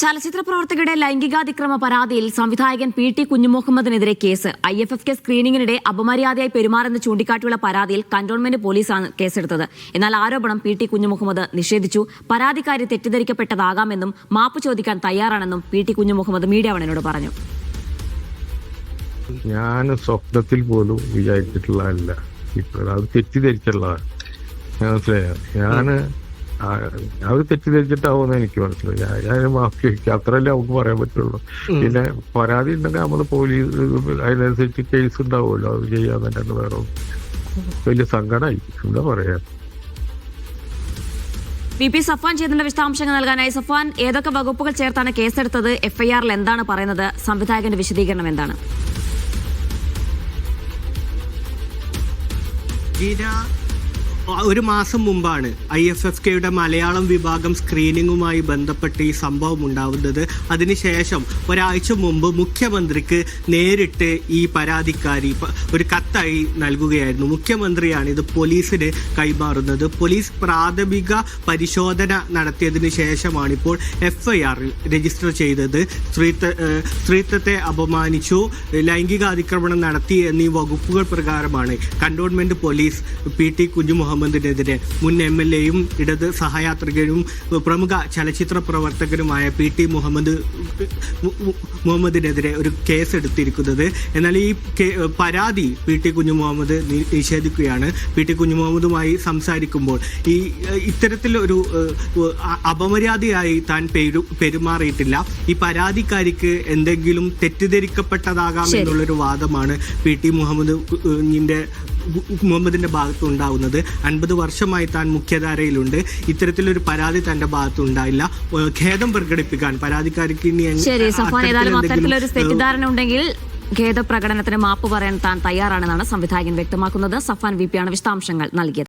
ചലച്ചിത്ര പ്രവർത്തകരുടെ ലൈംഗികാതിക്രമ പരാതിയിൽ സംവിധായകൻ P T കുഞ്ഞുമുഹമ്മദിനെതിരെ case. I F F K സ്ക്രീനിങ്ങിനിടെ അപമര്യാദയായി പെരുമാറുന്ന ചൂണ്ടിക്കാട്ടിയുള്ള പരാതിയിൽ കന്റോൺമെന്റ് പോലീസാണ് കേസെടുത്തത്. എന്നാൽ ആരോപണം പി ടി കുഞ്ഞുമുഹമ്മദ് നിഷേധിച്ചു. പരാതിക്കാരി തെറ്റിദ്ധരിക്കപ്പെട്ടതാകാമെന്നും മാപ്പ് ചോദിക്കാൻ തയ്യാറാണെന്നും പി ടി കുഞ്ഞുമുഹമ്മദ് മീഡിയ വണിനോട് പറഞ്ഞു. ഞാൻ സ്വപ്നത്തിൽ പോലും വിചാരിച്ചിട്ടുള്ളതല്ല. തെറ്റിദ്ധരിച്ചുള്ളതാണ്. ഞാൻ ആ, ഒരു തെറ്റിദ്ധരിച്ചിട്ടാവുമെന്ന് എനിക്ക് മനസ്സിലായി. ഞാൻ ഞാൻ മാഫ് ചോദിക്കുക അത്രയല്ലേ നമുക്ക് പറയാൻ പറ്റുള്ളൂ. പിന്നെ പരാതി ഉണ്ടെങ്കിൽ നമ്മൾ പോലീസ് അതിനനുസരിച്ച് കേസ് ഉണ്ടാവുമല്ലോ. അത് ചെയ്യാൻ തന്നെ വേറെ വലിയ സങ്കടമായി എന്താ പറയാ? വി പി സഫാൻ ചെയ്തിന്റെ വിശദാംശങ്ങൾ നൽകാനായി. സഫാൻ ഏതൊക്കെ വകുപ്പുകൾ ചേർത്താണ് കേസെടുത്തത്? എഫ്ഐആറിൽ എന്താണ് പറയുന്നത്? സംവിധായകന്റെ വിശദീകരണം എന്താണ്? ഗീത ഒരു മാസം മുമ്പാണ് ഐ എഫ് എഫ് കെയുടെ മലയാളം വിഭാഗം സ്ക്രീനിങ്ങുമായി ബന്ധപ്പെട്ട് ഈ സംഭവം ഉണ്ടാവുന്നത്. അതിനുശേഷം ഒരാഴ്ച മുമ്പ് മുഖ്യമന്ത്രിക്ക് നേരിട്ട് ഈ പരാതിക്കാരി ഒരു കത്തായി നൽകുകയായിരുന്നു. മുഖ്യമന്ത്രിയാണ് ഇത് പോലീസിന് കൈമാറുന്നത്. പോലീസ് പ്രാഥമിക പരിശോധന നടത്തിയതിനു ശേഷമാണ് ഇപ്പോൾ എഫ് ഐ ആർ രജിസ്റ്റർ ചെയ്തത്. സ്ത്രീത്വ സ്ത്രീത്വത്തെ അപമാനിച്ചു ലൈംഗികാതിക്രമണം നടത്തി എന്നീ വകുപ്പുകൾ പ്രകാരമാണ്. കണ്ടോൺമെന്റ് പോലീസ് പി ടി കുഞ്ഞു മുഹമ്മദിനെതിരെ മുൻ എം എൽ എയും ഇടത് സഹയാത്രികരും പ്രമുഖ ചലച്ചിത്ര പ്രവർത്തകനുമായ പി ടി മുഹമ്മദ് മുഹമ്മദിനെതിരെ ഒരു കേസ് എടുത്തിരിക്കുന്നത് എന്നാൽ ഈ പരാതി പി ടി കുഞ്ഞു മുഹമ്മദ് നിഷേധിക്കുകയാണ്. പി ടി കുഞ്ഞു മുഹമ്മദുമായി സംസാരിക്കുമ്പോൾ ഈ ഇത്തരത്തിൽ ഒരു അപമര്യാദയായി താൻ പെരു പെരുമാറിയിട്ടില്ല. ഈ പരാതിക്കാരിക്ക് എന്തെങ്കിലും തെറ്റിദ്ധരിക്കപ്പെട്ടതാകാം. എന്നുള്ളൊരു വാദമാണ് പി ടി മുഹമ്മദ് ന്റെ മുഹമ്മദിന്റെ ഭാഗത്ത് ഉണ്ടാകുന്നത് അൻപത് വർഷമായി താൻ മുഖ്യധാരയിലുണ്ട്. ഇത്തരത്തിലൊരു പരാതി തന്റെ ഭാഗത്ത് ഉണ്ടായില്ല. ഖേദം പ്രകടിപ്പിക്കാൻ പരാതിക്കാർക്ക് ഇനി ശരി സഫാൻ ഏതായാലും അത്തരത്തിലൊരു തെറ്റിദ്ധാരണ ഉണ്ടെങ്കിൽ ഖേദപ്രകടനത്തിന് മാപ്പ് പറയാൻ താൻ തയ്യാറാണെന്നാണ് സംവിധായകൻ വ്യക്തമാക്കുന്നത്. സഫാൻ വി പിയാണ് വിശദാംശങ്ങൾ നൽകിയത്.